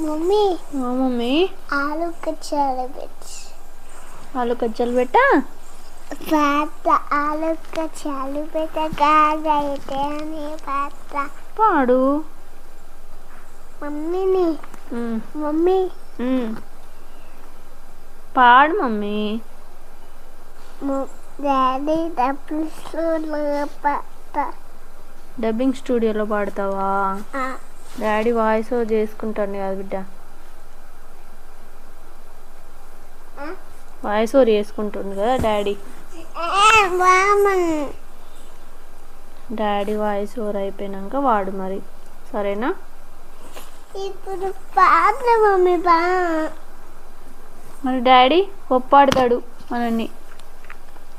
Mummy. ఆ mummy. ఆలు కచ్చాలు పెట్టి. ఆలు కజ్జలు పెట్టా? పాత ఆలు కచ్చాలు పెట్టగాగైతే అని పాత. పాడు. మమ్మీని. మమ్మీ. పాడు మమ్మీ. డాడీ డబ్బులు పాత డబ్బింగ్ స్టూడియోలో పాడతావా? డాడీ వాయిస్ ఓవర్ చేసుకుంటాను కదా బిడ్డ. వాయిస్ ఓవర్ చేసుకుంటుంది కదా డాడీ. డాడీ వాయిస్ ఓవర్ అయిపోయినాక వాడు మరి. సరేనా? ఇప్పుడు మమ్మీ బా? మరి డాడీ కొప్పాడతాడు మనల్ని.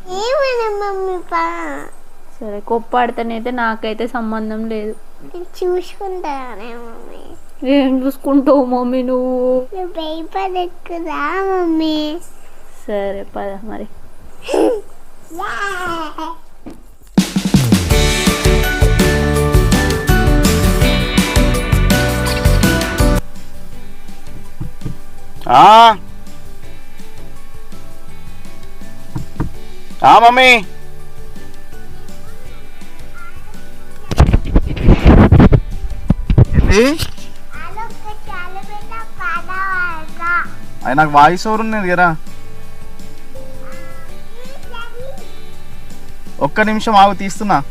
ఏమైనా మమ్మీ బా? సరే కొప్పాడితేనైతే నాకైతే సంబంధం లేదు. మమ్మీ. ఏం చూసుకుంటావు మమ్మీ నువ్వు? మమ్మీ. సరే పద మరి. ఆ. ఆ మమ్మీ. ఏంటి అది నాకు వాయిస్ ఓవర్ ఉన్నది కదా. ఒక్క నిమిషం ఆగు తీస్తున్నా.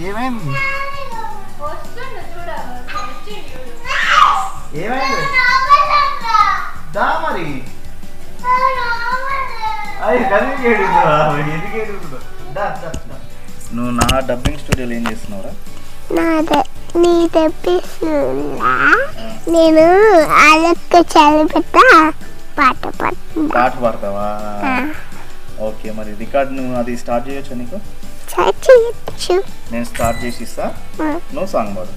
ఏమైంది? ఏమైంది? దా మరి. అయ్యి కదిలికేడు ఎందుకు ఎదుగుతుందో దా దా దా. నువ్వు నా డబ్బింగ్ స్టూడియోలో ఏం చేస్తున్నావురా? నాదే నీ నేను అలక్క చదివిపెట్ట పాట పాడుతుందా పాట పాడతావా? ఓకే మరి రికార్డ్ నువ్వు అది స్టార్ట్ చేయొచ్చు నీకు? చేయొచ్చు నేను స్టార్ట్ చేసి ఇస్తా. నువ్వు సాంగ్ పాడు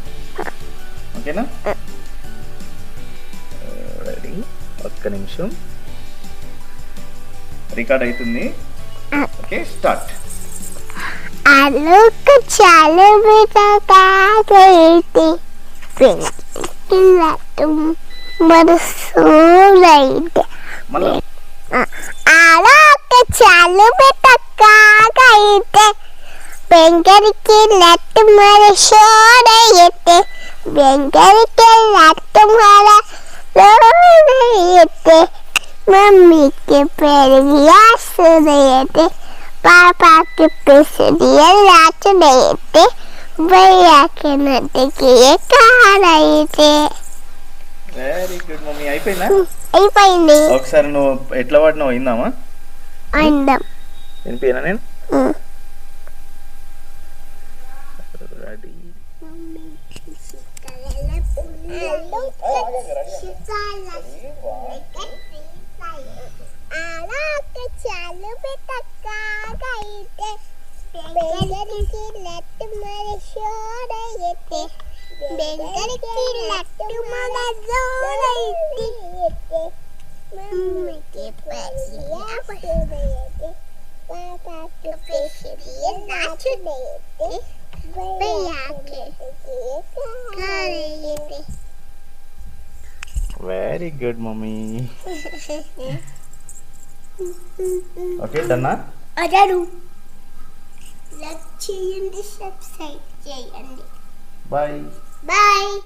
ఓకేనా? రెడీ ఒక్క నిమిషం. రికార్డ్ అవుతుంది ఓకే స్టార్ట్ అలక్క చదివిపెట్ట కాకైతే పిల్లట్టు మనసూరైతే. మళ్ళీ? అలక్క చదివిపెట్టకాకైతే వెంకరికి లట్టు మన షోడైతే వెంకరికి లట్టు మన లోడైతే మమ్మీకి పెరిగి వస్తుందైతే పాపాకి పిసిడి లాచుడైతే భయ్యాకి నటికి కారైతే వెరీ గుడ్ మమ్మీ అయిపోయిందా అయిపోయింది ఒకసారి నువ్వు ఎట్లా పాడినావు అయిందామా అందం వినిపోయినా నేను गाड़ी चालू पे तक्का गई थे बेंगन की लट मर शो रहे थे बेंगन की लट मर जो रही थी मम्मी के पैसिया पड़ रहे थे पापा के पैसे नाच रहे थे వెరీ గుడ్ మమ్మీ ఓకే డన్నా అదరు లైక్ చేయండి సబ్స్క్రైబ్ చేయండి బాయ్ బాయ్